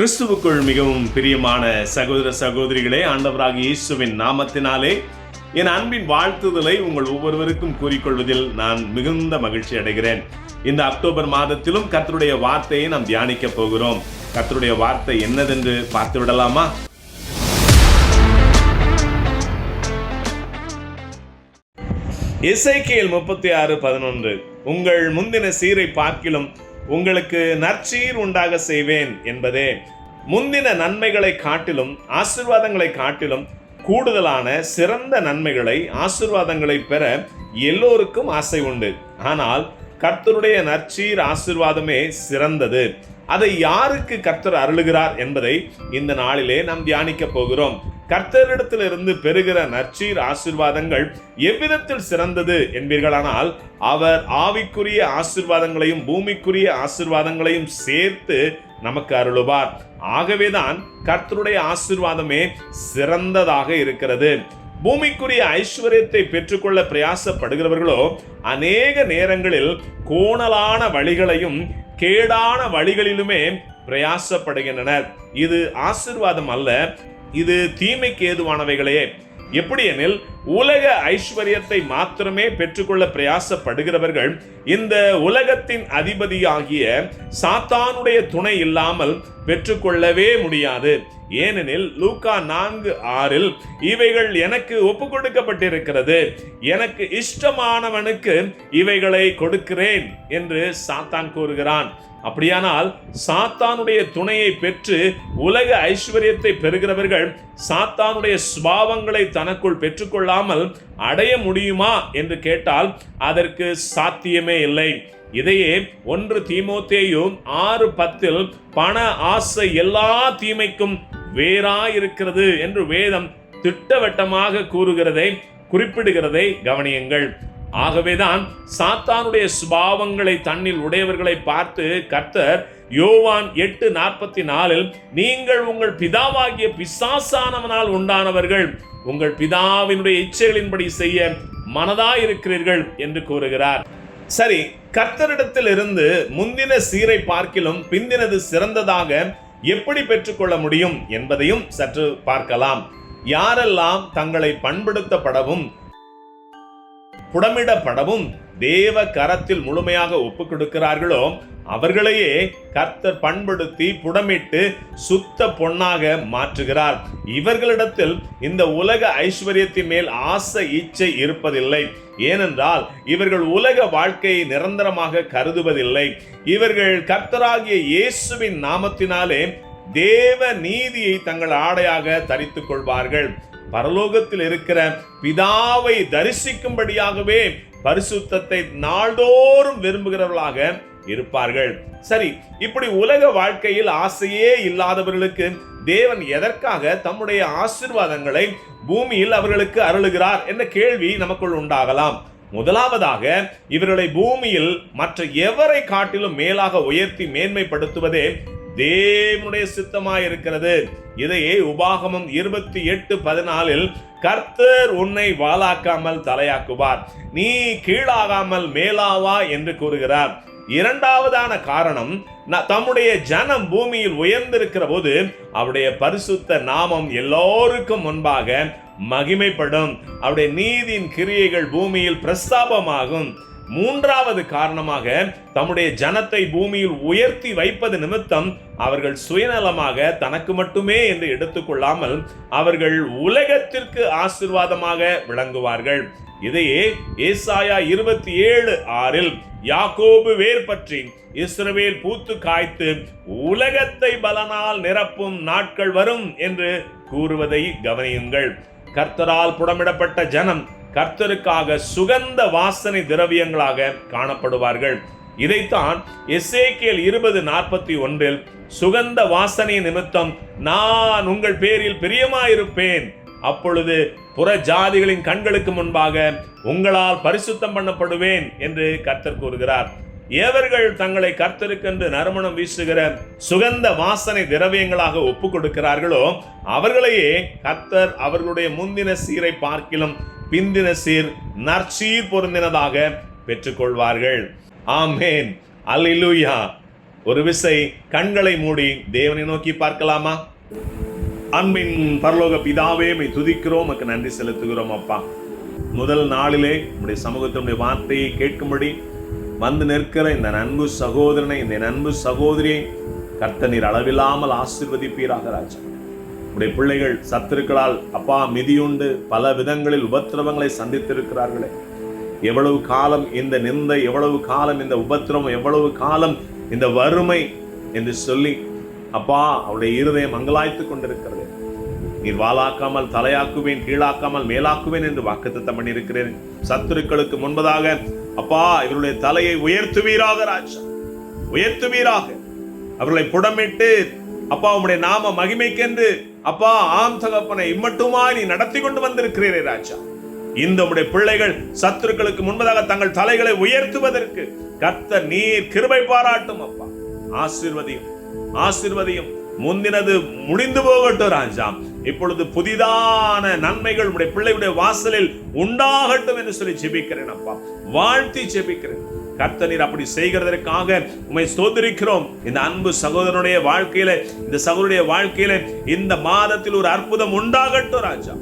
கிறிஸ்துவுக்குள் மிகவும் பிரியமான சகோதர சகோதரிகளே ஆண்டவராக இயேசுவின் நாமத்தினாலே என் அன்பின் வாழ்த்துதலை உங்கள் ஒவ்வொருவருக்கும் கூறிக்கொள்வதில் நான் மிகுந்த மகிழ்ச்சி அடைகிறேன். இந்த அக்டோபர் மாதத்திலும் கர்த்தருடைய வார்த்தையை நாம் தியானிக்க போகிறோம். கர்த்தருடைய வார்த்தை என்னதென்று பார்த்து விடலாமா இசைக்கியல் முப்பத்தி ஆறு பதினொன்று உங்கள் முந்தின சீரை பார்க்கிலும் உங்களுக்கு நற்சீர் உண்டாக செய்வேன் என்பதே. முந்தின நன்மைகளை காட்டிலும் ஆசிர்வாதங்களை காட்டிலும் கூடுதலான சிறந்த நன்மைகளை ஆசிர்வாதங்களை பெற எல்லோருக்கும் ஆசை உண்டு. ஆனால் கர்த்தருடைய நற்சீர் ஆசிர்வாதமே சிறந்தது. அதை யாருக்கு கர்த்தர் அருளுகிறார் என்பதை இந்த நாளிலே நாம் தியானிக்க போகிறோம். கர்த்தரிடத்திலிருந்து பெறுகிற நற்சீர் ஆசிர்வாதங்கள் எவ்விதத்தில் சிறந்தது என்பீர்களானால் அவர் ஆவிக்குரிய ஆசிர்வாதங்களையும் பூமிக்குரிய ஆசிர்வாதங்களையும் சேர்த்து நமக்கு அருளுவார். ஆகவேதான் கர்த்தருடைய ஆசிர்வாதமே சிறந்ததாக இருக்கிறது. பூமிக்குரிய ஐஸ்வர்யத்தை பெற்றுக்கொள்ள பிரயாசப்படுகிறவர்களோ அநேக நேரங்களில் கோணலான வழிகளையும் கேடான வழிகளிலுமே பிரயாசப்படுகின்றனர். இது ஆசிர்வாதம் அல்ல இது தீமைக்கு ஏதுவானவைகளே. எப்படி எனில் உலக ஐஸ்வர்யத்தை மாத்திரமே பெற்றுக்கொள்ள பிரயாசப்படுகிறவர்கள் இந்த உலகத்தின் அதிபதியாகிய சாத்தானுடைய துணை இல்லாமல் பெற்றுக்கொள்ளவே முடியாது. ஏனெனில் லூக்கா நான்கு ஆறில் இவைகள் எனக்கு ஒப்பு கொடுக்கப்பட்டிருக்கிறது எனக்கு இஷ்டமானவனுக்கு இவைகளை கொடுக்கிறேன் என்று சாத்தான் கூறுகிறான். அப்படியானால் சாத்தானுடைய துணையை பெற்று உலக ஐஸ்வர்யத்தை பெறுகிறவர்கள் சாத்தானுடைய சுபாவங்களை தனக்குள் கொள்ளாமல் அடைய முடியுமா என்று கேட்டால் அதற்கு சாத்தியமே இல்லை. இதையே ஒன்று தீமோத்தேயும் ஆறு பத்தில் பண ஆசை எல்லா தீமைக்கும் வேறாயிருக்கிறது என்று வேதம் திட்டவட்டமாக கூறுகிறதை குறிப்பிடுகிறதை கவனியுங்கள். ஆகவேதான் சாத்தானுடைய சுபாவங்களை தன்னில் உடையவர்களை பார்த்து கர்த்தர் யோவான் எட்டு நாற்பத்தி நாலில் நீங்கள் உங்கள் பிதாவாகிய பிசாசானவனால் உண்டானவர்கள் உங்கள் பிதாவினுடைய இச்சைகளின்படி செய்ய மனதாயிருக்கிறீர்கள் என்று கூறுகிறார். சரி கர்த்தரிடத்தில் இருந்து முந்தின சீரை பார்க்கிலும் பிந்தினது சிறந்ததாக எப்படி பெற்றுக்கொள்ள முடியும் என்பதையும் சற்று பார்க்கலாம். யாரெல்லாம் தங்களை பண்படுத்தப்படவும் புடமிடப்படவும் தேவ கரத்தில் முழுமையாக ஒப்பு கொடுக்கிறார்களோ அவர்களையே கர்த்தர் பண்படுத்தி புடமிட்டு சுத்த பொன்னாக மாற்றுகிறார். இவர்களிடத்தில் இந்த உலக ஐஸ்வர்யத்தின் மேல் ஆசை இச்சை இருப்பதில்லை. ஏனென்றால் இவர்கள் உலக வாழ்க்கையை நிரந்தரமாக கருதுவதில்லை. இவர்கள் கர்த்தராகிய இயேசுவின் நாமத்தினாலே தேவ நீதியை தங்கள் ஆடையாக தரித்துக் கொள்வார்கள். பரலோகத்தில் இருக்கிற பிதாவை தரிசிக்கும்படியாகவே பரிசுத்தத்தை நாள்தோறும் விரும்புகிறவர்களாக இருப்பார்கள். சரி இப்படி உலக வாழ்க்கையில் ஆசையே இல்லாதவர்களுக்கு தேவன் எதற்காக தம்முடைய ஆசிர்வாதங்களை பூமியில் அவர்களுக்கு அருளுகிறார் என்ற கேள்வி நமக்குள் உண்டாகலாம். முதலாவதாக இவர்களை பூமியில் மற்ற எவரை காட்டிலும் மேலாக உயர்த்தி மேன்மைப்படுத்துவதே தேவனுடைய சித்தமாய் இருக்கிறது இதையே உபாகமம் இருபத்தி எட்டு பதினாலில் கர்த்தர் உன்னை வாழாக்காமல் தலையாக்குவார். நீ கீழாகாமல் மேலாவா என்று கூறுகிறார். இரண்டாவதான காரணம் தம்முடைய ஜனம் பூமியில் உயர்ந்திருக்கிற போது அவருடைய பரிசுத்த நாமம் எல்லோருக்கும் முன்பாக மகிமைப்படும். அவருடைய நீதியின் கிரியைகள் பூமியில் பிரஸ்தாபமாகும். மூன்றாவது காரணமாக தம்முடைய ஜனத்தை பூமியில் உயர்த்தி வைப்பது நிமித்தம் அவர்கள் சுயநலமாக தனக்கு மட்டுமே என்று எடுத்துக்கொள்ளாமல் அவர்கள் உலகத்திற்கு ஆசிர்வாதமாக விளங்குவார்கள். இதையே ஏசாயா இருபத்தி ஏழு ஆறில் யாக்கோபு வேர் பற்றி இஸ்ரவேல் பூத்து காய்த்து உலகத்தை பலனால் நிரப்பும் நாட்கள் வரும் என்று கூறுவதை கவனியுங்கள். கர்த்தரால் புடமிடப்பட்ட ஜனம் கர்த்தருக்காக சுகந்த வாசனை திரவியங்களாக காணப்படுவார்கள். இதைத்தான் எஸ்ஏகேல் இருபது நாற்பத்தி ஒன்றில் சுகந்த வாசனை நிமித்தம் நான் உங்கள் பேரில் பிரியமாயிருப்பேன். அப்பொழுது புற ஜாதிகளின் கண்களுக்கு முன்பாக உங்களால் பரிசுத்தம் பண்ணப்படுவேன் என்று கர்த்தர் கூறுகிறார். எவர்கள் தங்களை கர்த்தருக்கென்று நறுமணம் வீசுகிற சுகந்த வாசனை திரவியங்களாக ஒப்பு கொடுக்கிறார்களோ அவர்களையே கர்த்தர் அவர்களுடைய முந்தின சீரை பார்க்கிலும் பிந்தின சீர் நற்சீர் பொருந்தினதாக பெற்றுக்கொள்வார்கள். ஆமேன். அல்லேலூயா. ஒரு விசை கண்களை மூடி தேவனை நோக்கி பார்க்கலாமா? அன்பின் பரலோக பிதாவே மை துதிக்கிறோம் மக்கு நன்றி செலுத்துகிறோம் அப்பா. முதல் நாளிலே உடைய சமூகத்தினுடைய வார்த்தையை கேட்கும்படி வந்து நிற்கிற இந்த நண்பு சகோதரனை இந்த நண்பு சகோதரியை கர்த்த நீர் அளவில்லாமல் ஆசிர்வதிப்பீராக ராஜா. உடைய பிள்ளைகள் சத்துருக்களால் அப்பா மிதியுண்டு பல விதங்களில் உபத்திரவங்களை சந்தித்திருக்கிறார்களே. எவ்வளவு காலம் இந்த நிந்தை எவ்வளவு காலம் இந்த உபத்திரவம் எவ்வளவு காலம் இந்த வறுமை என்று சொல்லி அப்பா அவருடைய இருதயம் அங்கலாய்த்துக் கொண்டிருக்கிறது. நீர் வாளாக்காமல் தலையாக்குவேன் கீழாக்காமல் மேலாக்குவேன் என்று வாக்குத்தத்தம் பண்ணியிருக்கிறேன். சத்துருக்களுக்கு முன்பதாக அப்பா இவருடைய தலையை உயர்த்துவீராக ராஜா. உயர்த்துவீராக. அவர்களை புடமிட்டு அப்பா உம்முடைய நாம மகிமைக்கென்று அப்பா ஆம் தகப்பனை இம்மட்டுமாய் நீ நடத்தி கொண்டு வந்திருக்கிறீரே ராஜா. இந்த உடைய பிள்ளைகள் சத்துருக்களுக்கு முன்பதாக தங்கள் தலைகளை உயர்த்துவதற்கு கர்த்த நீர் கிருபை பாராட்டும் அப்பா. ஆசிர்வதியும் ஆசிர்வதியும் முந்தினது முடிந்து போகட்டும் ராஜா. இப்பொழுது புதிதான நன்மைகள் உடைய பிள்ளையுடைய வாசலில் உண்டாகட்டும் என்று சொல்லி ஜெபிக்கிறேன் அப்பா. வாழ்த்தி ஜெபிக்கிறேன். கர்த்தர் அப்படி செய்கிறதற்காக உமை ஸ்தோத்திரிக்கிறோம். இந்த அன்பு சகோதரனுடைய வாழ்க்கையில இந்த சகோதரனுடைய வாழ்க்கையில இந்த மாதத்தில் ஒரு அற்புதம் உண்டாகட்டும் ராஜா.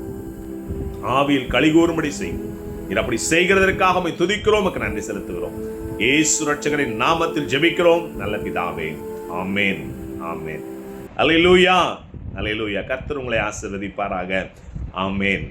ஆவியில் கலிகூறும்படி செய்யும் நீர் அப்படி செய்கிறதற்காக உமை துதிக்கிறோம் உமக்கு நன்றி செலுத்துகிறோம். ஏசு ரட்சகரின் நாமத்தில் ஜெபிக்கிறோம். நல்ல பிதாவே. அலை ஆமென். அலை அல்லேலூயா கர்த்தர் உங்களை ஆசீர்வதிப்பாராக. ஆமேன்.